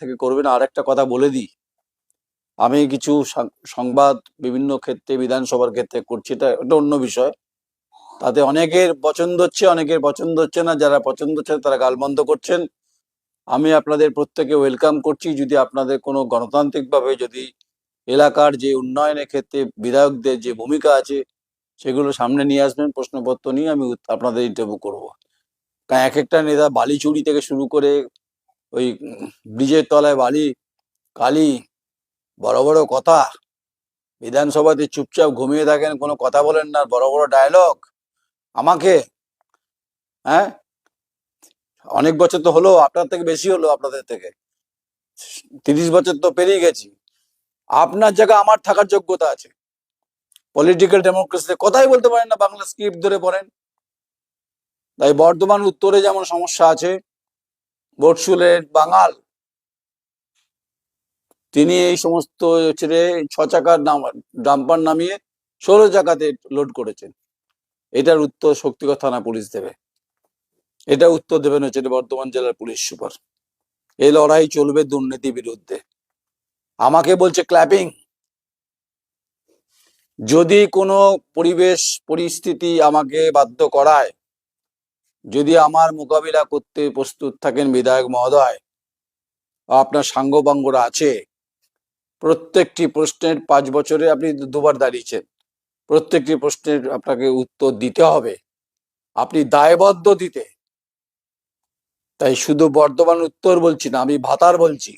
থেকে করবেন আর একটা কথা বলে দিই। আমি কিছু সংবাদ বিভিন্ন ক্ষেত্রে, বিধানসভার ক্ষেত্রে করছি, এটা এটা অন্য বিষয়। তাতে অনেকের পছন্দ হচ্ছে, অনেকের পছন্দ হচ্ছে না, যারা পছন্দ হচ্ছে তারা গালমন্দ করছেন। আমি আপনাদের প্রত্যেকে ওয়েলকাম করছি। যদি আপনাদের কোনো গণতান্ত্রিকভাবে যদি এলাকার যে উন্নয়নের ক্ষেত্রে বিধায়কদের যে ভূমিকা আছে, সেগুলো সামনে নিয়ে আসবেন, প্রশ্নপত্র নিয়ে আমি আপনাদের ইন্টারভিউ করব। এক একটা নেতা বালি চুরি থেকে শুরু করে ওই ব্রিজের তলায় বালি, কালি, বড় বড় কথা। বিধানসভাতে চুপচাপ ঘুমিয়ে থাকেন, কোনো কথা বলেন না, বড় বড় ডায়লগ আমাকে হ্যাঁ? অনেক বছর তো হলো, আপনার থেকে বেশি হলো আপনাদের থেকে। তিরিশ বছর তো পেরিয়ে গেছি। আপনার জায়গা আমার থাকার যোগ্যতা আছে। পলিটিক্যাল ডেমোক্রেসিতে কথাই বলতে পারেন না, বাংলা স্ক্রিপ্ট ধরে পড়েন। তাই বর্ধমান উত্তরে যেমন সমস্যা আছে বটসুলের বাঙাল। তিনি এই সমস্ত ছেড়ে ছ চাকার ডাম্পার নামিয়ে ষোলো চাকাতে লোড করেছেন। এটার উত্তর শক্তিগড় থানা পুলিশ দেবে। এটা উত্তর দেবেন হচ্ছে বর্ধমান জেলার পুলিশ সুপার। এই লড়াই চলবে দুর্নীতি বিরুদ্ধে। আমাকে বলছে ক্ল্যাপিং যদি কোনো পরিবেশ, পরিস্থিতি আমাকে বাধ্য করায় যদি আমার মোকাবিলা করতে প্রস্তুত থাকেন বিধায়ক মহোদয়, আপনার সাঙ্গপাঙ্গরা আছে। প্রত্যেকটি প্রশ্নের পাঁচ বছরে আপনি দুবার দাঁড়িয়েছেন। প্রত্যেকটি প্রশ্নের আপনাকে উত্তর দিতে হবে। আপনি দায়বদ্ধ দিতে। তাই শুধু বর্ধমান উত্তর বলছি না, আমি ভাতার বলছি।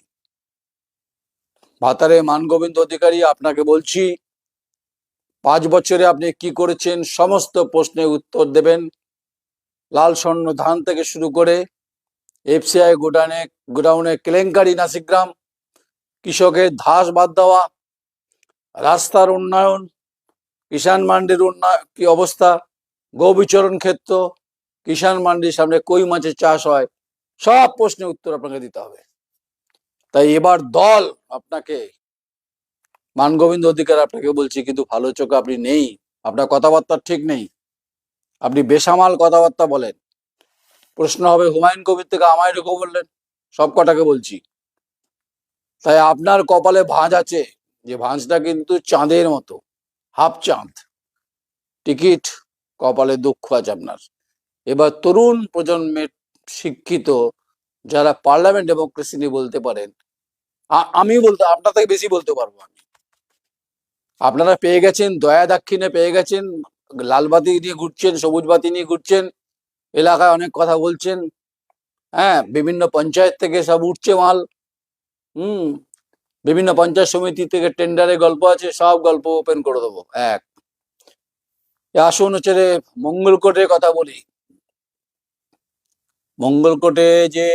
ভাতারে মানগোবিন্দ অধিকারী আপনাকে বলছি, পাঁচ বছরে আপনি কি করেছেন, সমস্ত প্রশ্নের উত্তর দেবেন। লাল স্বর্ণ ধান থেকে শুরু করে এফসিআই গোডাউনে গোডাউনে কেলেঙ্কারি নাসিগ্রাম কৃষকের ধাস বাদ দেওয়া, রাস্তার উন্নয়ন, কিষাণ মান্ডির উন্নয়ন কি অবস্থা গোবিচরণ ক্ষেত্র, কিষাণ মান্ডির সামনে কই মাছের চাষ হয়, সব প্রশ্নের উত্তর আপনাকে দিতে হবে। তাই এবার দল আপনাকে, মানগোবিন্দ অধিকার আপনাকে বলছি, কিন্তু ভালো চোখে আপনি নেই, আপনার কথাবার্তা ঠিক নেই। আপনি বেসামাল কথাবার্তা বলেন। প্রশ্ন হবে, হুমায়ুন কবির থেকে আমায় ঢুকো বললেন? সব কটাকে বলছি। তাই আপনার কপালে ভাঁজ আছে যে ভাঁজটা কিন্তু চাঁদের মতো, হাফ চাঁদ। টিকিট কপালে দুঃখ আছে আপনার। এবার তরুণ প্রজন্মের শিক্ষিত যারা পার্লামেন্ট ডেমোক্রেসি নিয়ে বলতে পারেন আমি বলতে, আপনার থেকে বেশি বলতে পারব আমি। আপনারা পেয়ে গেছেন, দয়া দাক্ষিণে পেয়ে গেছেন লাল বাতি নিয়ে ঘুরছেন, সবুজ বাতি নিয়ে ঘুরছেন, এলাকায় অনেক কথা বলছেন। হ্যাঁ বিভিন্ন পঞ্চায়েত থেকে সব উঠছে মাল। হুম, বিভিন্ন পঞ্চায়েত সমিতি থেকে টেন্ডারে গল্প আছে, সব গল্প ওপেন করে দেবো, এক। আসুন হচ্ছে রে মঙ্গলকোটের কথা বলি। মঙ্গলকোটে যে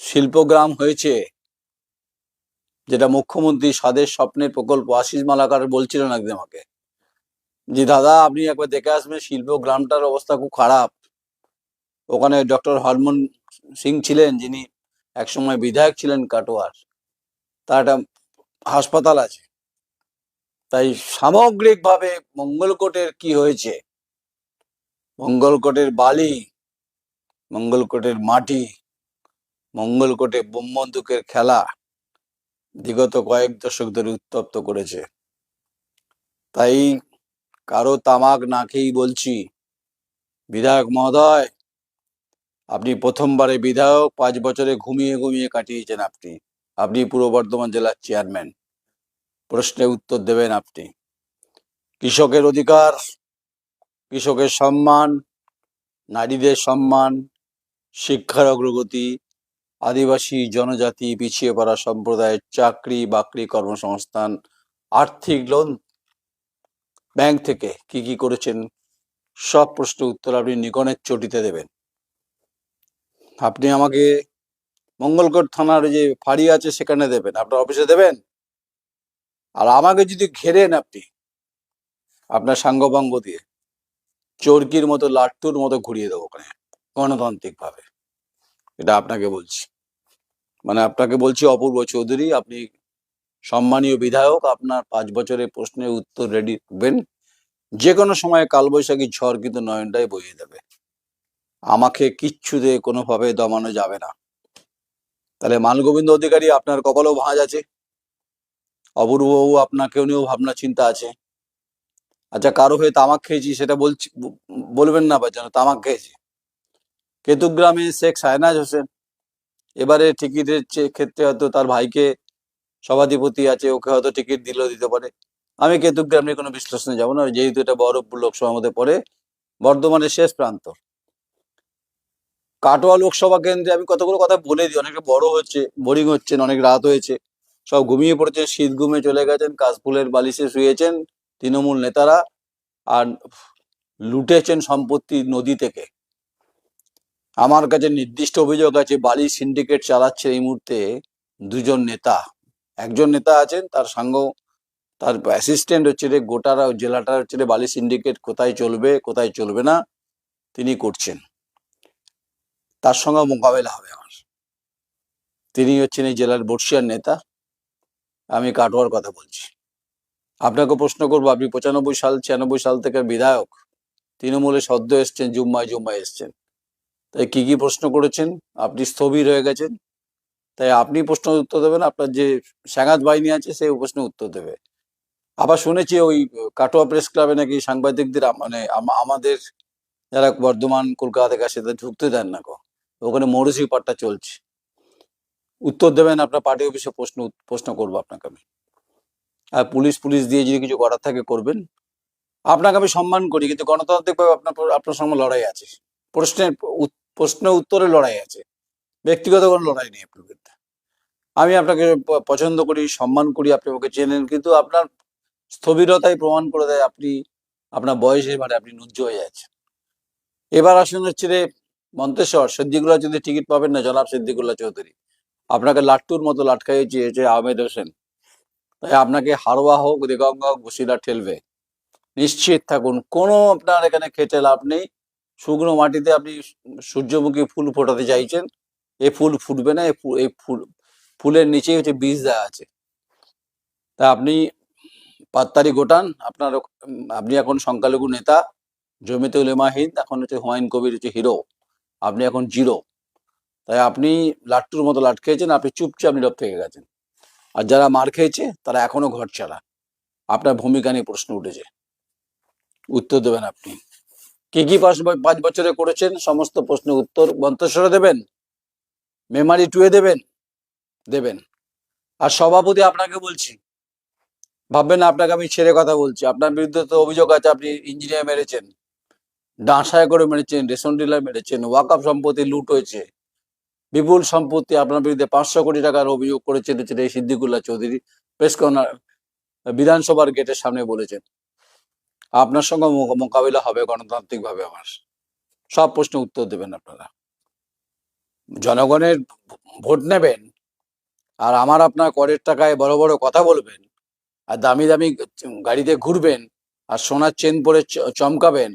শিল্পগ্রাম হয়েছে, যেটা মুখ্যমন্ত্রী স্বাদের স্বপ্নের প্রকল্প, আশিস মালাকার বলছিলেন একদিন আমাকে। যে দাদা, আপনি একবার দেখে আসবেন, শিল্প গ্রামটার অবস্থা খুব খারাপ। ওখানে ডক্টর হরমোন সিং ছিলেন, যিনি একসময় বিধায়ক ছিলেন কাটোয়ার। তার একটা হাসপাতাল আছে। তাই সামগ্রিকভাবে মঙ্গলকোটের কি হয়েছে? মঙ্গলকোটের বালি, মঙ্গলকোটের মাটি, মঙ্গলকোটে বোম বন্দুকের খেলা বিগত কয়েক দশক ধরে উত্তপ্ত করেছে। তাই কারও তামাক না খেয়েই বলছি। বিধায়ক মহোদয়, আপনি প্রথমবারে বিধায়ক, পাঁচ বছরে ঘুমিয়ে ঘুমিয়ে কাটিয়েছেন আপনি। আপনি পূর্ব বর্ধমান জেলার চেয়ারম্যান। প্রশ্নের উত্তর দেবেন আপনি। কৃষকের অধিকার, কৃষকের সম্মান, নারীদের সম্মান, শিক্ষার অগ্রগতি, আদিবাসী জনজাতি পিছিয়ে পড়া সম্প্রদায়ের চাকরি বাকরি কর্মসংস্থান, আর্থিক লোন ব্যাংক থেকে কি কি করেছেন? সব প্রশ্নের উত্তর আপনি নিকনের চটিতে দেবেন। আপনি আমাকে মঙ্গলকোট থানার যে ফাঁড়ি আছে সেখানে দেবেন। আপনার অফিসে দেবেন? আর আমাকে যদি ঘেরেন আপনি, আপনার সাঙ্গপাঙ্গ দিয়ে, চর্কির মতো, লাট্টুর মতো ঘুরিয়ে দেবো ওখানে গণতান্ত্রিক ভাবে এটা আপনাকে বলছি। মানে আপনাকে বলছি অপূর্ব চৌধুরী, আপনি সম্মানীয় বিধায়ক, আপনার পাঁচ বছরের প্রশ্নের উত্তর রেডি করবেন যে কোনো সময় কালবৈশাখী ঝড় কিন্তু নয়নটাই বইয়ে দেবে। আমাকে কিচ্ছুতে কোনোভাবে দমানো যাবে না। তাহলে মালগোবিন্দ অধিকারী, আপনার কপালেও ভাঁজ আছে। অপূর্ববাবু আপনাকেও নিয়েও ভাবনা চিন্তা আছে। আচ্ছা কারও হয়ে তামাক খেয়েছি সেটা বলছি, বলবেন না বা যেন তামাক খেয়েছি। কেতুগ্রামে শেখ সায়নাজ হোসেন। এবারে টিকিটের ক্ষেত্রে হয়তো তার ভাইকে সভাধিপতি আছে, ওকে হয়তো টিকিট দিলেও দিতে পারে। আমি কেতুগ্রাম নিয়ে কোনো বিশ্লেষণে যাব না যেহেতু এটা বহরমপুর লোকসভার মধ্যে পড়ে বর্ধমানের শেষ প্রান্ত। কাটোয়া লোকসভা কেন্দ্রে আমি কতগুলো কথা বলে দিই, অনেকটা বড় হচ্ছে বোরিং হচ্ছেন অনেক রাত হয়েছে। সব ঘুমিয়ে পড়েছেন, শীত ঘুমে চলে গেছেন, কাশফুলের বালিশে শুয়েছেন তৃণমূল নেতারা আর লুটেছেন সম্পত্তি নদী থেকে। আমার কাছে নির্দিষ্ট অভিযোগ আছে বালি সিন্ডিকেট চালাচ্ছে এই মুহূর্তে দুজন নেতা। একজন নেতা আছেন, তার সঙ্গ তার অ্যাসিস্ট্যান্ট হচ্ছে রে গোটারা জেলাটা হচ্ছে রে বালি সিন্ডিকেট কোথায় চলবে কোথায় চলবে না, তিনি করছেন। তার সঙ্গে মোকাবেলা হবে আমার। তিনি হচ্ছেন এই জেলার বর্ষিয়ার নেতা। আমি কাটোয়ার কথা বলছি। আপনাকে প্রশ্ন করব, আপনি পঁচানব্বই সাল, ছিয়ানব্বই সাল থেকে বিধায়ক, তৃণমূলে সদ্য এসছেন, জুম্মায় জুম্মায় এসছেন। তাই কি কি প্রশ্ন করেছেন? আপনি স্থবির হয়ে গেছেন। তাই আপনি প্রশ্ন উত্তর দেবেন, আপনার যে স্যাঙাত বাহিনী আছে সেই প্রশ্নের উত্তর দেবে। আবার শুনেছি ওই কাটোয়া প্রেস ক্লাবে নাকি সাংবাদিকদের মানে আমাদের যারা বর্ধমান কলকাতা থেকে আসে তাদের ঢুকতে দেন না কো ওখানে মৌরসি পাট্টা চলছে। উত্তর দেবেন, আপনার পার্টি অফিসে প্রশ্ন প্রশ্ন করব আপনাকে আমি। আর পুলিশ পুলিশ দিয়ে যদি কিছু করার থাকে করবেন। আপনাকে আমি সম্মান করি, কিন্তু গণতান্ত্রিকভাবে আপনার আপনার সঙ্গে লড়াই আছে। প্রশ্নের উত- প্রশ্ন উত্তরে লড়াই আছে। ব্যক্তিগত কোনো লড়াই নেই আপনার বিরুদ্ধে আমি আপনাকে পছন্দ করি, সম্মান করি, আপনি আমাকে চেনেন, কিন্তু আপনার স্থবিরতাই প্রমাণ করে দেয় আপনি, আপনার বয়সের মানে আপনি নুজ্জ হয়ে যাচ্ছেন। এবার আসুন হচ্ছে রে মন্তেশ্বর, সিদ্দিকুল্লাহ যদি টিকিট পাবেন না, জনাব সিদ্দিকুল্লাহ চৌধুরী। আপনাকে লাট্টুর মতো লাটকাই চেয়েছে আহমেদ হোসেন। তাই আপনাকে হারোয়া হোক রেগঙ্গা হোক বসিলা ঠেলবে। নিশ্চিত থাকুন, কোনো আপনার এখানে খেটে লাভ নেই। শুকনো মাটিতে আপনি সূর্যমুখী ফুল ফোটাতে চাইছেন, এ ফুল ফুটবে না এই ফুল ফুলের নিচেই হচ্ছে বীজ দেওয়া আছে। তা আপনি পাত্তারি গোটান, আপনার আপনি এখন সংখ্যালঘু নেতা, জমিতে উলেমা হিন্দ, এখন হচ্ছে হুমায়ুন কবির হচ্ছে হিরো, আপনি এখন জিরো। তাই আপনি লাট্টুর মতো লাট খেয়েছেন, আপনি চুপচাপ নীরব থেকে গেছেন। আর যারা মার খেয়েছে, তারা এখনও ঘর ছাড়া আপনার ভূমিকা নিয়ে প্রশ্ন উঠেছে। উত্তর দেবেন আপনি। কি কি পাঁচ বছরে করেছেন? সমস্ত প্রশ্নের উত্তর মন্তেশ্বরে দেবেন? মেমারি টুয়ে দেবেন? দেবেন। আর সভাপতি আপনাকে বলছি, ভাববেন না, আপনাকে আমি ছেড়ে কথা বলছি। আপনার বিরুদ্ধে তো অভিযোগ আছে, আপনি ইঞ্জিনিয়ার মেরেছেন, ডাঁসায় করে মেরেছেন, রেশন ডিলার মেরেছেন, ওয়াকআপ সম্পত্তি লুট হয়েছে, বিপুল সম্পত্তি আপনার বিরুদ্ধে পাঁচশো কোটি টাকার অভিযোগ করেছেন এই সিদ্দিকুল্লাহ চৌধুরী, প্রেস কর্নার, বিধানসভার গেটের সামনে বলেছেন। আপনার সঙ্গে মোকাবিলা হবে গণতান্ত্রিক ভাবে আমার। সব প্রশ্ন উত্তর দেবেন আপনারা। জনগণের ভোট নেবেন আর আমার আপনার করের টাকায় বড় বড় কথা বলবেন, আর দামি দামি গাড়িতে ঘুরবেন, আর সোনার চেন পরে চমকাবেন,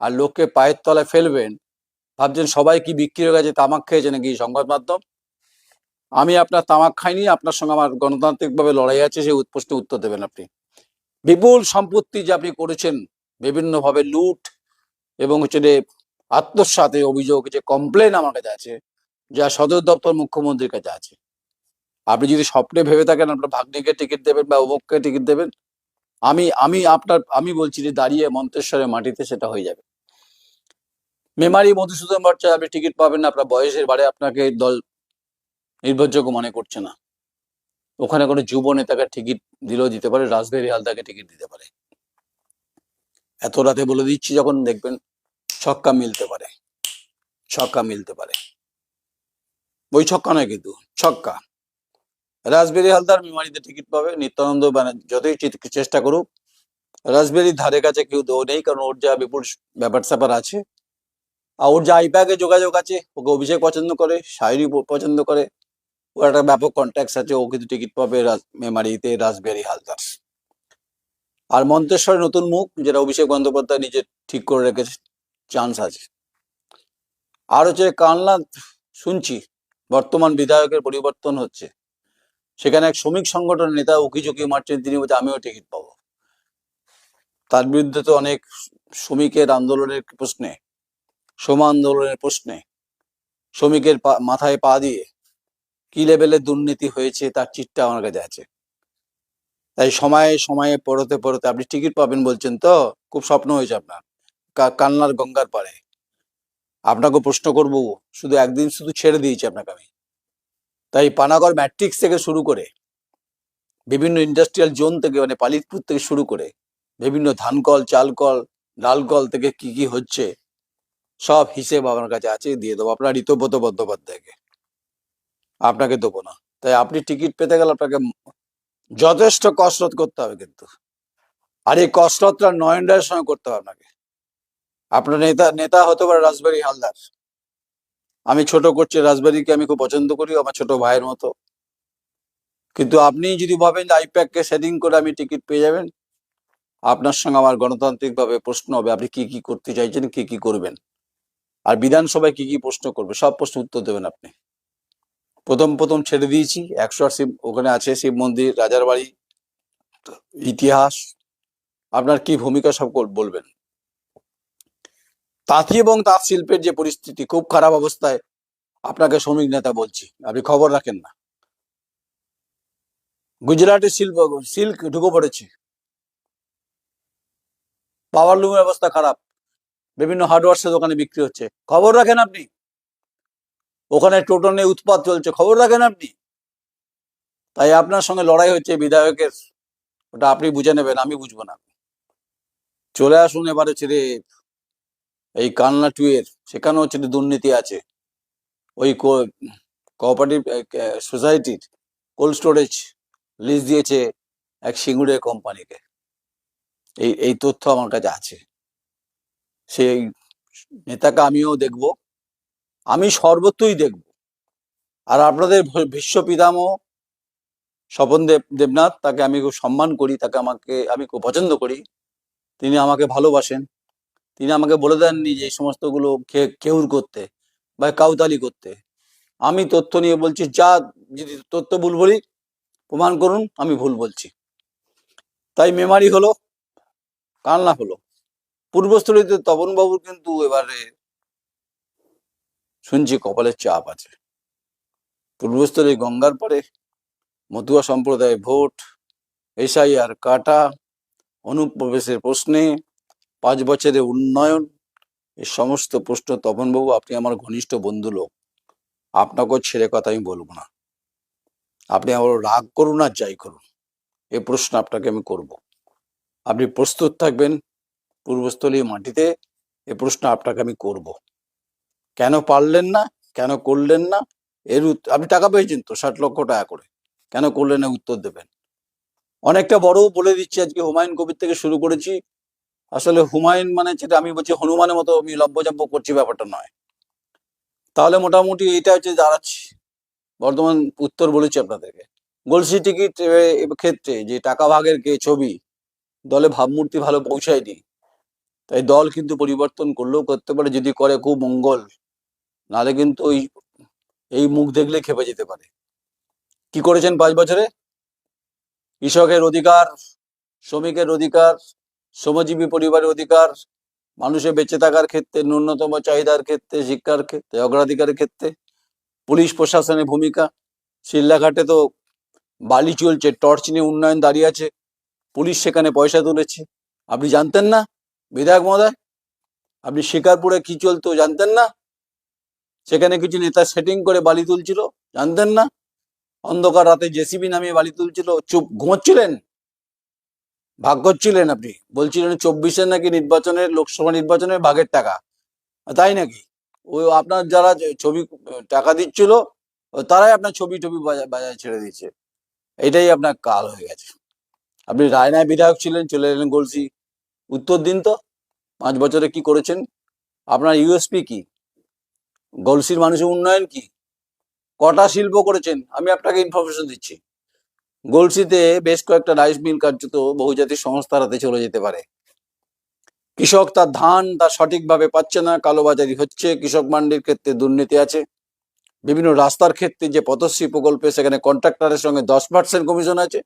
আর লোককে পায়ের তলায় ফেলবেন, ভাবছেন সবাই কি বিক্রি হয়ে গেছে, তামাক খেয়েছে নাকি সংবাদ মাধ্যম? আমি আপনার তামাক খাইনি, আপনার সঙ্গে আমার গণতান্ত্রিকভাবে লড়াই আছে, সেই প্রশ্নের উত্তর দেবেন আপনি। বিপুল সম্পত্তি যে আপনি করেছেন, বিভিন্নভাবে লুট এবং হচ্ছে যে আত্মসাতের অভিযোগ, যে কমপ্লেন আমার কাছে আছে, যা সদর দপ্তর মুখ্যমন্ত্রীর কাছে আছে। আপনি যদি স্বপ্নে ভেবে থাকেন, আপনার ভাগ্নিকে টিকিট দেবেন বা অমুককে টিকিট দেবেন, আমি আমি আপনার, আমি বলছি যে দাঁড়িয়ে মন্তেশ্বরের মাটিতে সেটা হয়ে যাবে। মেমারি মধুসূদন ভট্টাচার্য, আপনি টিকিট পাবেন না, আপনার বয়সের বারে আপনাকে দল নির্ভরযোগ্য মনে করছে না। ওখানে কোনো যুব নেতাকে টিকিট দিলেও দিতে পারে রাজবেরি হালদাকে টিকিট দিতে পারে। এত রাতে বলে দিচ্ছি, যখন দেখবেন ছক্কা মিলতে পারে। ছক্কা মিলতে পারে। ওই ছক্কা নয় কিন্তু, ছক্কা। রাজবেরি হালদার মেমারিতে টিকিট পাবে। নিত্যানন্দ যতই চেষ্টা করুক রাজবেরির ধারে কাছে কেউ দেও নেই, কারণ ওর যা বিপুল ব্যাপার স্যাপার আছে। আর ওর যা আইপ্যাকে যোগাযোগ আছে, ওকে অভিষেক পছন্দ করে শায়রি পছন্দ করে ওর একটা ব্যাপক কন্ট্যাক্ট আছে, ও কিন্তু টিকিট পাবে মেমারিতে রাজবেরি হালদার। আর মন্তেশ্বরের নতুন মুখ, যেটা অভিষেক বন্দ্যোপাধ্যায় নিজে ঠিক করে রেখেছে চান্স আছে। আর হচ্ছে কানলা শুনছি, বর্তমান বিধায়কের পরিবর্তন হচ্ছে। সেখানে এক শ্রমিক সংগঠনের নেতা উকি ঝুঁকি মারছেন, তিনি বলছে আমিও টিকিট পাবো। তার বিরুদ্ধে তো অনেক শ্রমিকের আন্দোলনের প্রশ্নে, শ্রম আন্দোলনের প্রশ্নে, শ্রমিকের মাথায় পা দিয়ে কি লেভেলে দুর্নীতি হয়েছে তার চিটটা আমার কাছে আছে। তাই সময়ে সময়ে পড়তে পড়তে আপনি টিকিট পাবেন বলছেন তো, খুব স্বপ্ন হয়েছে আপনার। কান্নার গঙ্গার পাড়ে। আপনাকে প্রশ্ন করব, শুধু একদিন শুধু ছেড়ে দিয়েছি আপনাকে আমি। তাই পানাগড় ম্যাট্রিক্স থেকে শুরু করে বিভিন্ন ইন্ডাস্ট্রিয়াল জোন থেকে মানে পালিতপুর থেকে শুরু করে বিভিন্ন ধান কল চাল কল ডাল কল থেকে কি কি হচ্ছে, সব হিসেব আমার কাছে আছে, দিয়ে দেবো। আপনার ঋতব্রত বন্দ্যোপাধ্যায়কে। আপনাকে দেবো না। তাই আপনি টিকিট পেতে গেলে আপনাকে যথেষ্ট কসরত করতে হবে কিন্তু। আর এই কসরতটা নয়ন রায়ের সঙ্গে করতে হবে আপনাকে। আপনার নেতা নেতা হতে পারে রাজবাড়ি হালদার। আমি ছোট করছি রাজবাড়িকে আমি খুব পছন্দ করি, আমার ছোট ভাইয়ের মতো। কিন্তু আপনি যদি ভাবেন যে আইপ্যাককে সেটিং করে আমি টিকিট পেয়ে যাবেন, আপনার সঙ্গে আমার গণতান্ত্রিকভাবে প্রশ্ন হবে, আপনি কি কি করতে চাইছেন, কি কি করবেন? আর বিধানসভায় কি কি প্রশ্ন করবে, সব প্রশ্ন উত্তর দেবেন আপনি। প্রথম প্রথম ছেড়ে দিয়েছি, একশো আট শিব, ওখানে আছে শিব মন্দির, রাজার বাড়ি, ইতিহাস। আপনার কি ভূমিকা সব বলবেন? তাঁতি এবং তাঁত শিল্পের যে পরিস্থিতি, খুব খারাপ অবস্থায় আপনাকে শ্রমিক নেতা বলছি, আপনি খবর রাখেন না। গুজরাটের শিল্প, সিল্ক ঢুকে পড়েছে। পাওয়ার লুমের অবস্থা খারাপ। বিভিন্ন হার্ডওয়ার্সের দোকানে বিক্রি হচ্ছে। খবর রাখেন আপনি? ওখানে টোটো নিয়ে উৎপাত চলছে, খবর রাখেন আপনি? তাই আপনার সঙ্গে লড়াই হচ্ছে বিধায়কের। ওটা আপনি বুঝে নেবেন, আমি বুঝব না। চলে আসুন এবারে ছেড়ে। এই কান্না টুয়ের, সেখানেও হচ্ছে দুর্নীতি আছে। ওই কোঅপারেটিভ সোসাইটির কোল্ড স্টোরেজ লিজ দিয়েছে এক সিঙ্গুরের কোম্পানিকে। এই এই তথ্য আমার কাছে আছে। সেই নেতাকে আমিও দেখব। আমি সর্বত্রই দেখব। আর আপনাদের ভীষ্ম পিতামহ স্বপন দেব, দেবনাথ, তাকে আমি খুব সম্মান করি, তাকে আমাকে, আমি খুব পছন্দ করি। তিনি আমাকে ভালোবাসেন। তিনি আমাকে বলে দেননি যে এই সমস্তগুলো কেউর করতে বা কাউতালি করতে। আমি তথ্য নিয়ে বলছি, যা যদি তথ্য ভুল বলি, প্রমাণ করুন, আমি ভুল বলছি। তাই মেমারি হলো, কান্না হলো। পূর্বস্থলীতে তপনবাবুর কিন্তু এবারে শুনছি কপালের চাপ আছে। পূর্বস্থলী গঙ্গার পরে মতুয়া সম্প্রদায় ভোট, এসআইআর কাটা অনুপ্রবেশের প্রশ্নে পাঁচ বছরের উন্নয়ন এই সমস্ত প্রশ্ন তপনবাবু আপনি আমার ঘনিষ্ঠ বন্ধু লোক। আপনাকেও ছেড়ে কথা আমি বলব না। আপনি আমার রাগ করুন আর যাই করুন। এ প্রশ্ন আপনাকে আমি করব। আপনি প্রস্তুত থাকবেন পূর্বস্থলীয় মাটিতে, এ প্রশ্ন আপনাকে আমি করব। কেন পারলেন না? কেন করলেন না? এর আপনি টাকা পেয়েছেন তো, ষাট লক্ষ টাকা করে। কেন করলেন না? উত্তর দেবেন। অনেকটা বড় বলে দিচ্ছি আজকে হুমায়ুন কবির থেকে শুরু করেছি। আসলে হুমায়ুন মানে যেটা আমি বলছি, হনুমানের মতো আমি লম্বজম্ব করছি ব্যাপারটা নয়। তাহলে মোটামুটি এটা হচ্ছে দাঁড়াচ্ছি বর্তমান উত্তর বলেছি আপনাদেরকে। গোলসি টিকিট ক্ষেত্রে যে টাকা ভাগের কে ছবি, দলে ভাবমূর্তি ভালো পৌঁছায়নি, তাই দল কিন্তু পরিবর্তন করলেও করতে পারে, যদি করে খুব মঙ্গল নালে কিন্তু ওই, এই মুখ দেখলে খেপে যেতে পারে। কি করেছেন পাঁচ বছরে? কৃষকের অধিকার, শ্রমিকের অধিকার শ্রমজীবী পরিবারের অধিকার, মানুষের বেঁচে থাকার ক্ষেত্রে, ন্যূনতম চাহিদার ক্ষেত্রে, শিক্ষার ক্ষেত্রে, অগ্রাধিকারের ক্ষেত্রে, পুলিশ প্রশাসনের ভূমিকা। শিল্লাঘাটে তো বালি চলছে, টর্চ নিয়ে উন্নয়ন দাঁড়িয়ে আছে, পুলিশ সেখানে পয়সা তুলেছে। আপনি জানতেন না? বিধায়ক মহোদয়, আপনি শিকারপুরে কি চলতো জানতেন না? সেখানে কিছু নেতা সেটিং করে বালি তুলছিল, জানতেন না? অন্ধকার রাতে জেসিবি নামিয়ে বালি তুলছিল, চুপ ঘুমোচ্ছিলেন? ভাগ করছিলেন আপনি। বলছিলেন চব্বিশের নাকি নির্বাচনের, লোকসভা নির্বাচনের ভাগের টাকা। তাই নাকি? ওই আপনার যারা ছবি, টাকা দিচ্ছিল, তারাই আপনার ছবি টবি বাজা- বাজারে ছেড়ে দিয়েছে। এটাই আপনার কাল হয়ে গেছে। আপনি রায়নায় বিধায়ক ছিলেন, চলে এলেন গলসি। উত্তর দিন তো, পাঁচ বছরে কি করেছেন? আপনার ইউএসপি কি? গলসির মানুষের উন্নয়ন কি? কটা শিল্প করেছেন? আমি আপনাকে ইনফরমেশন দিচ্ছি। গলসিতে বেশ কয়েকটা রাইস মিল কার্যত বহুজাতিক সংস্থার হাতে চলে যেতে পারে। কৃষক তার ধান তা সঠিকভাবে পাচ্ছে না, কালোবাজারি হচ্ছে, কৃষক মান্ডির ক্ষেত্রে দুর্নীতি আছে। বিভিন্ন রাস্তার ক্ষেত্রে যে পথশ্রী প্রকল্পে সেখানে কন্ট্রাক্টরের সঙ্গে দশ পার্সেন্ট কমিশন আছে।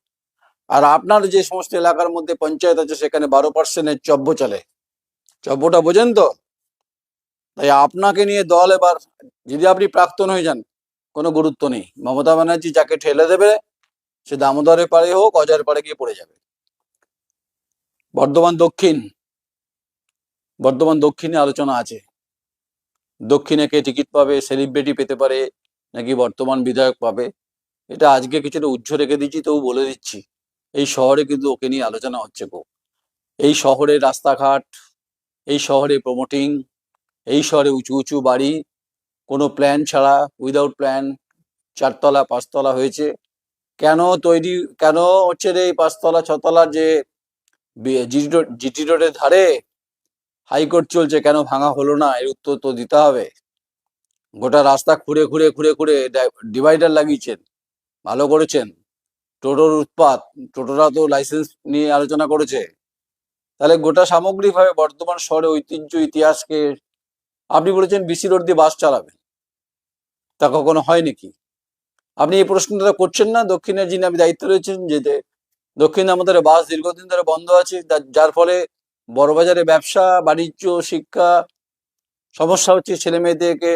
আর আপনার যে সমস্ত এলাকার মধ্যে পঞ্চায়েত আছে, সেখানে বারো পার্সেন্টের চব্য চলে। চব্যটা বোঝেন তো? তাই আপনাকে নিয়ে দল এবার, যদি আপনি প্রাক্তন হয়ে যান, কোনো গুরুত্ব নেই। মমতা ব্যানার্জি যাকে ঠেলে দেবে সে দামোদরের পাড়ে হোক, অজয়ের পাড়ে গিয়ে পড়ে যাবে। বর্ধমান দক্ষিণ, বর্ধমান দক্ষিণে আলোচনা আছে। দক্ষিণে কে টিকিট পাবে, সেলিব্রিটি পেতে পারে, নাকি বর্তমান বিধায়ক পাবে? এটা আজকে কিছুটা উজ্জ্ব রেখে দিচ্ছি, তবু বলে দিচ্ছি, এই শহরে কিন্তু ওকে নিয়ে আলোচনা হচ্ছে গো এই শহরে রাস্তাঘাট, এই শহরে প্রমোটিং এই শহরে উঁচু উঁচু বাড়ি, কোনো প্ল্যান ছাড়া উইদাউট প্ল্যান চারতলা, পাঁচতলা হয়েছে। কেন তৈরি, কেন হচ্ছে রে এই পাঁচতলা ছতলার যে জিটি রোডের ধারে হাইকোর্ট চলছে, কেন ভাঙা হলো না? এর উত্তর তো দিতে হবে। গোটা রাস্তা খুঁড়ে খুঁড়ে খুঁড়ে খুঁড়ে ডিভাইডার লাগিয়েছেন, ভালো করেছেন। টোটোর উৎপাত, টোটোরা তো লাইসেন্স নিয়ে আলোচনা করেছে। তাহলে গোটা সামগ্রিকভাবে বর্তমান শহরে ঐতিহ্য, ইতিহাসকে, আপনি বলেছেন বিসি রোড দিয়ে বাস চালাবেন। তা কখনো হয় নাকি? আপনি এই প্রশ্নটা করছেন না। দক্ষিণের যিনি আপনি দায়িত্ব রয়েছেন যেতে দক্ষিণে আমাদের বাস দীর্ঘদিন ধরে বন্ধ আছে যার ফলে বড়বাজারে ব্যবসা, বাণিজ্য, শিক্ষা সমস্যা হচ্ছে। ছেলে মেয়েদেরকে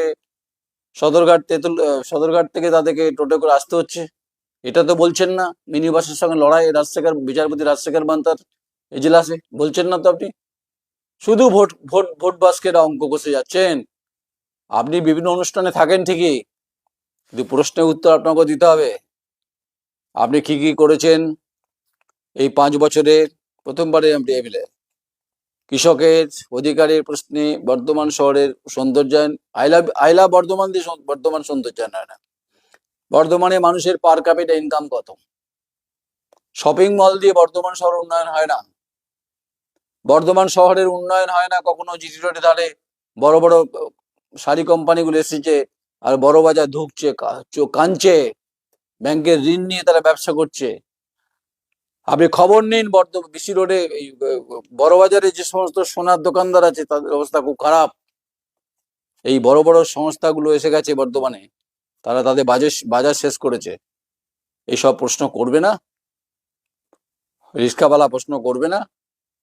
সদরঘাট তেঁতুল সদরঘাট থেকে তাদেরকে টোটো করে আসতে হচ্ছে। এটা তো বলছেন না। মিনি বাসের সঙ্গে লড়াই, রাজশেখর বিচারপতি রাজশেখর বান্তার এজলাসে। বলছেন না তো আপনি? শুধু ভোট ভোট ভোট বাস্কের অঙ্ক কষে যাচ্ছেন। আপনি বিভিন্ন অনুষ্ঠানে থাকেন ঠিকই। কিন্তু প্রশ্নের উত্তর আপনাকে দিতে হবে, আপনি কি কি করেছেন? এই পাঁচ বছরে প্রথমবারে আপনি এমএলএ কৃষকের অধিকারের প্রশ্নে বর্ধমান শহরের সৌন্দর্যায়ন, আইলা আইলা বর্ধমান দিয়ে বর্ধমান সৌন্দর্যায়ন হয় না। বর্ধমানে মানুষের পার ক্যাপিটা ইনকাম কত? শপিং মল দিয়ে বর্ধমান শহর উন্নয়ন হয় না। বর্ধমান শহরের উন্নয়ন হয় না, কখনো জিটি রোডে ধারে বড় বড় শাড়ি কোম্পানিগুলো এসেছে আর বড় বাজার চো- কাঁদছে। ব্যাংকের ঋণ নিয়ে তারা ব্যবসা করছে। আপনি খবর নিন, বর্ধমান বিসি রোডে বড় বাজারে যে সমস্ত সোনার দোকানদার আছে, তাদের অবস্থা খুব খারাপ। এই বড় বড় সংস্থাগুলো এসে গেছে বর্ধমানে। তারা তাদের বাজার বাজার শেষ করেছে। এইসব প্রশ্ন করবে না। রিক্সাওয়ালা প্রশ্ন করবে না।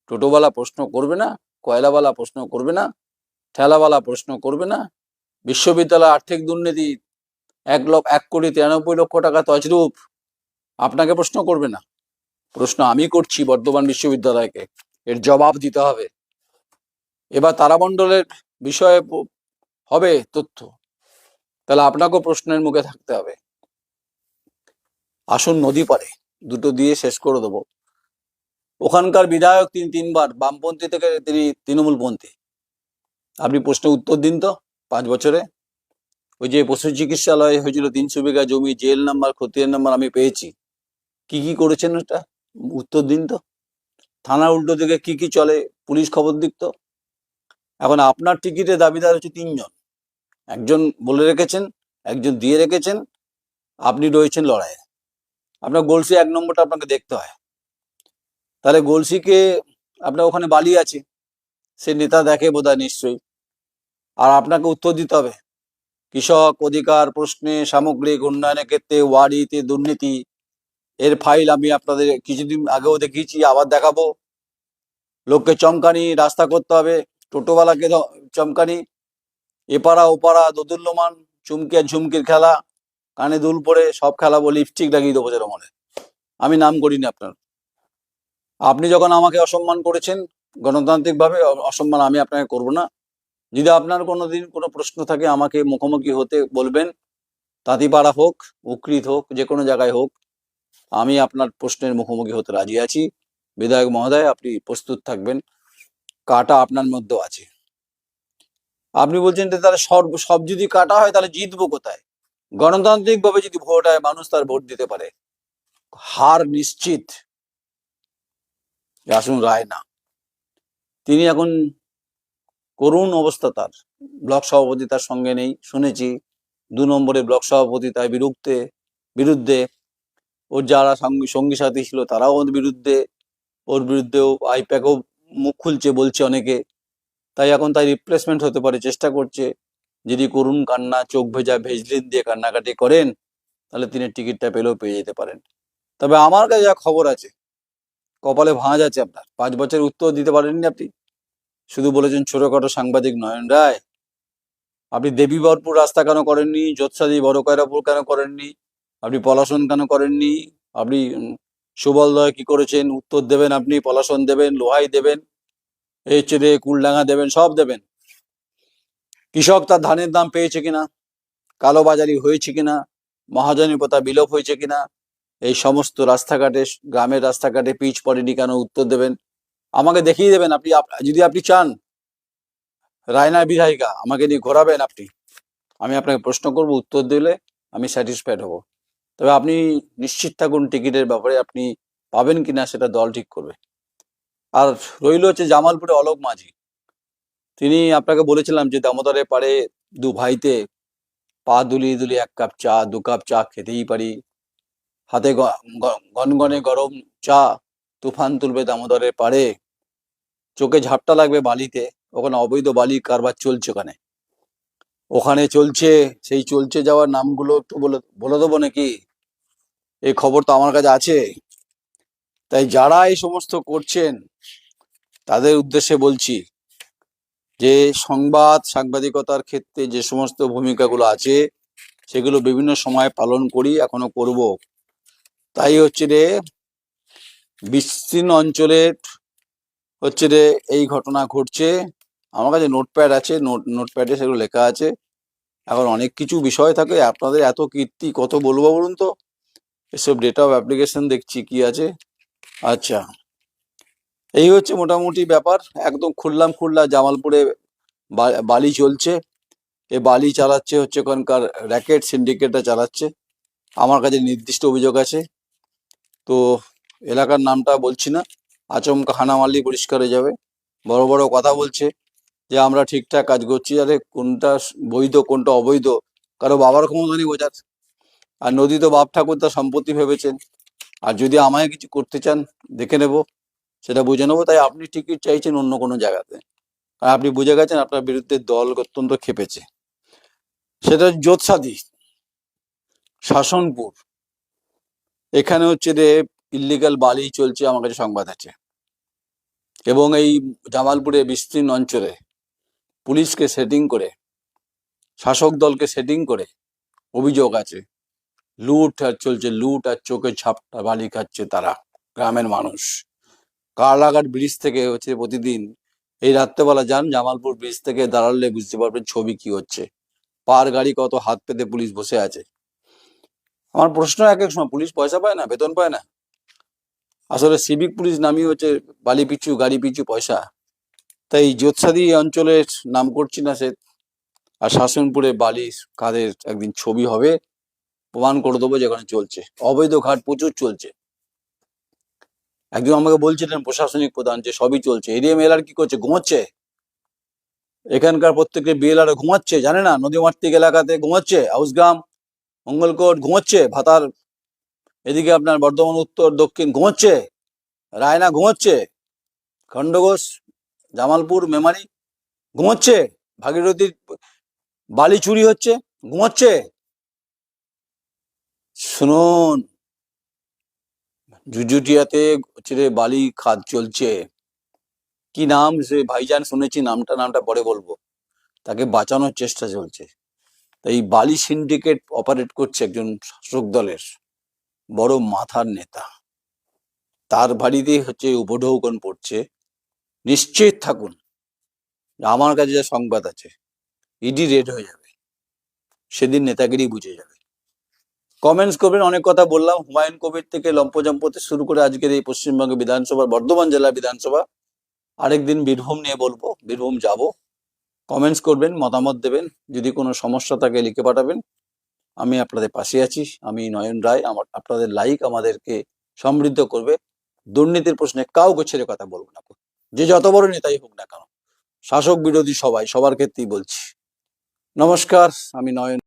টোটোওয়ালা প্রশ্ন করবে না। কয়লাওয়ালা প্রশ্ন করবে না। ঠেলাওয়ালা প্রশ্ন করবে না। বিশ্ববিদ্যালয় আর্থিক দুর্নীতি এক লক্ষ, এক কোটি তিরানব্বই লক্ষ টাকা তজরূপ আপনাকে প্রশ্ন করবে না। প্রশ্ন আমি করছি বর্ধমান বিশ্ববিদ্যালয়কে। এর জবাব দিতে হবে। এবার তারামণ্ডলের বিষয়ে হবে তথ্য। তাহলে আপনাকেও প্রশ্নের মুখে থাকতে হবে। আসুন নদী পারে দুটো দিয়ে শেষ করে দেবো। ওখানকার বিধায়ক তিনি তিনবার, বামপন্থী থেকে তিনি তৃণমূলপন্থী। আপনি প্রশ্নের উত্তর দিন তো। পাঁচ বছরে? ওই যে পশু চিকিৎসালয় হয়েছিল, তিনশো বিঘা জমি, জেল নাম্বার, খতিয়ান নাম্বার আমি পেয়েছি। কি কি করেছেন ওটা? উত্তর দিন তো। থানা উল্টো দিকে কি কি চলে? পুলিশ খবর দিক তো। এখন আপনার টিকিটের দাবিদার হচ্ছে তিনজন। একজন বলে রেখেছেন, একজন দিয়ে রেখেছেন, আপনি রয়েছেন লড়াইয়ে। আপনার গোলসি এক নম্বরটা আপনাকে দেখতে হয়। তাহলে গোলসিকে আপনার ওখানে বালি আছে। সে নেতা দেখে বোধ হয় নিশ্চয়ই। আর আপনাকে উত্তর দিতে হবে। কৃষক অধিকার, প্রশ্নে সামগ্রিক উন্নয়নের ক্ষেত্রে ওয়ারিতে দুর্নীতি, এর ফাইল আমি আপনাদের কিছুদিন আগেও দেখিয়েছি, আবার দেখাবো। লোককে চমকানি রাস্তা করতে হবে, টোটোওয়ালাকে চমকানি। এপাড়া ওপাড়া দোদুল্যমান চুমকি আর ঝুমকির খেলা, কানে দুল পরে সব খেলাবো লিপস্টিক লাগিয়ে দেবো যেরকম হলে আমি নাম করিনি আপনার। আপনি যখন আমাকে অসম্মান করেছেন, গণতান্ত্রিকভাবে অসম্মান আমি আপনাকে করব না। যদি আপনার কোনোদিন কোনো প্রশ্ন থাকে, আমাকে মুখোমুখি হতে বলবেন। তাঁতিপাড়া হোক উকৃত হোক, যে কোনো জায়গায় হোক, আমি আপনার প্রশ্নের মুখোমুখি হতে রাজি আছি। বিধায়ক মহোদয়, আপনি প্রস্তুত থাকবেন। কাটা আপনার মধ্যেও আছে। আপনি বলছেন যে তাহলে সব সব যদি কাটা হয়, তাহলে জিতবো কোথায়? গণতান্ত্রিকভাবে যদি ভোট হয় মানুষ তার ভোট দিতে পারে। হার নিশ্চিত। আসুন, রায় না। তিনি এখন করুণ অবস্থা তার। ব্লক সভাপতি তার সঙ্গে নেই, শুনেছি। দু নম্বরে ব্লক সভাপতি তার বিরুদ্ধে বিরুদ্ধে। ওর যারা সঙ্গী সাথী ছিল তারাও ওর বিরুদ্ধে, ওর বিরুদ্ধেও আইপ্যাকও মুখ খুলছে বলছে অনেকে। তাই এখন তাই রিপ্লেসমেন্ট হতে পারে, চেষ্টা করছে। যদি করুণ কান্না, চোখ ভেজা, ভেজলিন দিয়ে কান্নাকাটি করেন, তাহলে তিনি টিকিটটা পেলেও পেয়ে যেতে পারেন। তবে আমার কাছে যা খবর আছে, কপালে ভাঁজ আছে আপনার। পাঁচ বছর উত্তর দিতে পারেননি আপনি? শুধু বলেছেন ছোটখাটো সাংবাদিক নয়ন রায়। আপনি দেবীবরপুর রাস্তা কেন করেননি? যোৎসাদি বড় কয়রাপুর কেন করেননি? আপনি পলাশন কেন করেননি? আপনি সুবলদয় কি করেছেন? উত্তর দেবেন আপনি, পলাশন দেবেন, লোহাই দেবেন এই চেড়ে কুলডাঙ্গা দেবেন, সব দেবেন। কৃষক তার ধানের দাম পেয়েছে কিনা? কালোবাজারি হয়েছে কিনা? মহাজনীপতা বিলোপ হয়েছে কিনা? এই সমস্ত রাস্তাঘাটে, গ্রামের রাস্তাঘাটে পিচ পড়েনি কেন? উত্তর দেবেন। আমাকে দেখিয়ে দেবেন আপনি, আপ- যদি আপনি চান, রায়না বিধায়িকা আমাকে নিয়ে ঘোরাবেন আপনি, আমি আপনাকে প্রশ্ন করব, উত্তর দিলে আমি স্যাটিসফাইড হব। তবে আপনি নিশ্চিত থাকুন টিকিটের ব্যাপারে আপনি পাবেন কিনা সেটা দল ঠিক করবে। আর রইল হচ্ছে জামালপুরে অলোক মাঝি। তিনি আপনাকে বলেছিলাম যে দামোদরের পারে দু ভাইতে পা দুলিয়ে দুলিয়ে এক কাপ চা, দু কাপ চা খেতেই পারি। হাতে গনগনে গরম চা তুফান তুলবে দামোদরের পারে চোখে ঝাপটা লাগবে বালিতে। ওখানে অবৈধ বালি কারবার চলছে ওখানে। ওখানে চলছে, সেই চলছে যাওয়ার নামগুলো একটু বলে বলে দেবো নাকি? এই খবর তো আমার কাছে আছে। তাই যারা এই সমস্ত করছেন, তাদের উদ্দেশ্যে বলছি যে সংবাদ সাংবাদিকতার ক্ষেত্রে যে সমস্ত ভূমিকাগুলো আছে, সেগুলো বিভিন্ন সময় পালন করি, এখনও করব। তাই হচ্ছে রে বিস্তীর্ণ অঞ্চলের হচ্ছে রে এই ঘটনা ঘটছে। আমার কাছে নোটপ্যাড আছে, নোট, নোটপ্যাডে সেগুলো লেখা আছে। এখন অনেক কিছু বিষয় থাকে, আপনাদের এত কীর্তি কত বলব বলুন তো? এসব ডেটা অফ অ্যাপ্লিকেশন দেখছি কি আছে। আচ্ছা এই হচ্ছে মোটামুটি ব্যাপার। একদম খুললাম খুললা জামালপুরে বালি চলছে। এ বালি চালাচ্ছে হচ্ছে ওখানকার র্যাকেট সিন্ডিকেটটা চালাচ্ছে। আমার কাছে নির্দিষ্ট অভিযোগ আছে। তো এলাকার নামটা বলছি না। আচমকা হানা মারলেই পরিষ্কার হয়ে যাবে। বড় বড় কথা বলছে যে, আমরা ঠিকঠাক কাজ করছি। আরে, কোনটা বৈধ, কোনটা অবৈধ? কারও বাবার ক্ষমতা নেই বোঝার। আর নদী তো বাপ ঠাকুর তার সম্পত্তি ভেবেছেন। আর যদি আমায় কিছু করতে চান, দেখে নেব। সেটা বুঝে নেব। তাই আপনি টিকিট চাইছেন অন্য কোনো জায়গাতে। আর আপনি বুঝে গেছেন আপনার বিরুদ্ধে দল অত্যন্ত খেপেছে। সেটা যোৎসাদি শাসনপুর। এখানে হচ্ছে যে ইল্লিগাল বালি চলছে আমার কাছে সংবাদ আছে। এবং এই জামালপুরে বিস্তীর্ণ অঞ্চলে পুলিশকে সেটিং করে, শাসক দলকে সেটিং করে অভিযোগ আছে, লুট আর চলছে, লুট আর চোখে ছাপটা বালি খাচ্ছে তারা, গ্রামের মানুষ। কালাঘাট ব্রিজ থেকে হচ্ছে প্রতিদিন এই রাত্রেবেলা যান জামালপুর ব্রিজ থেকে দাঁড়ালে বুঝতে পারবেন ছবি কি হচ্ছে। পার গাড়ি কত হাত পেতে পুলিশ বসে আছে। আমার প্রশ্ন এক এক সময়, পুলিশ পয়সা পায় না, বেতন পায় না? আসলে সিভিক পুলিশ নামই হচ্ছে বালি পিছু, গাড়ি পিছু, পয়সা। তাই যোৎসাদি অঞ্চলের নাম করছি না সে। আর শাসনপুরে বালি কাদের একদিন ছবি হবে, প্রমাণ করে দেবো যেখানে চলছে। অবৈধ ঘাট প্রচুর চলছে। একজন আমাকে বলছিলেন প্রশাসনিক প্রধান যে সবই চলছে। এরিয়া মেলার কি করছে? ঘুমাচ্ছে? এখানকার প্রত্যেকে বিএলআর ঘুমাচ্ছে? জানে না? নদীমাতৃক এলাকাতে ঘুমাচ্ছে? হাউসগ্রাম মঙ্গলকোট ঘুমাচ্ছে? ভাতার এদিকে আপনার বর্ধমান, উত্তর, দক্ষিণ ঘুমাচ্ছে, রায়না ঘুমাচ্ছে, খণ্ডঘোষ, জামালপুর, মেমারি ঘুমাচ্ছে ভাগীরথীর বালি চুরি হচ্ছে, ঘুমাচ্ছে। শুনুন, জুজুটিয়াতে হচ্ছে বালি খাদ চলছে। কি নাম? সে ভাইজান শুনেছি, নামটা নামটা পরে বলব। তাকে বাঁচানোর চেষ্টা চলছে। তাই বালি সিন্ডিকেট অপারেট করছে একজন শাসক দলের। বড় মাথার নেতা। তার বাড়িতে হচ্ছে উপঢৌকন পড়ছে। নিশ্চিত থাকুন, আমার কাছে যা সংবাদ আছে, ইডি রেড হয়ে যাবে। সেদিন নেতাগিরি বুঝে যাবে। কমেন্টস করবেন, অনেক কথা বললাম। হুমায়ুন কবির থেকে লম্পজম্পতে শুরু করে আজকের এই পশ্চিমবঙ্গ বিধানসভার বর্ধমান জেলা বিধানসভা। আরেকদিন বীরভূম নিয়ে বলব, বীরভূম যাব। কমেন্টস করবেন, মতামত দেবেন। যদি কোনো সমস্যা থাকে লিখে পাঠাবেন। আমি আপনাদের পাশে আছি, আমি নয়ন রায়, আমার, আপনাদের লাইক আমাদেরকে সমৃদ্ধ করবে। দুর্নীতির প্রশ্নে কাউকে ছেড়ে কথা বলব না। যে যত বড় নেতাই হোক না কেন, শাসক বিরোধী সবাই, সবার ক্ষেত্রেই বলছি। নমস্কার, আমি নয়ন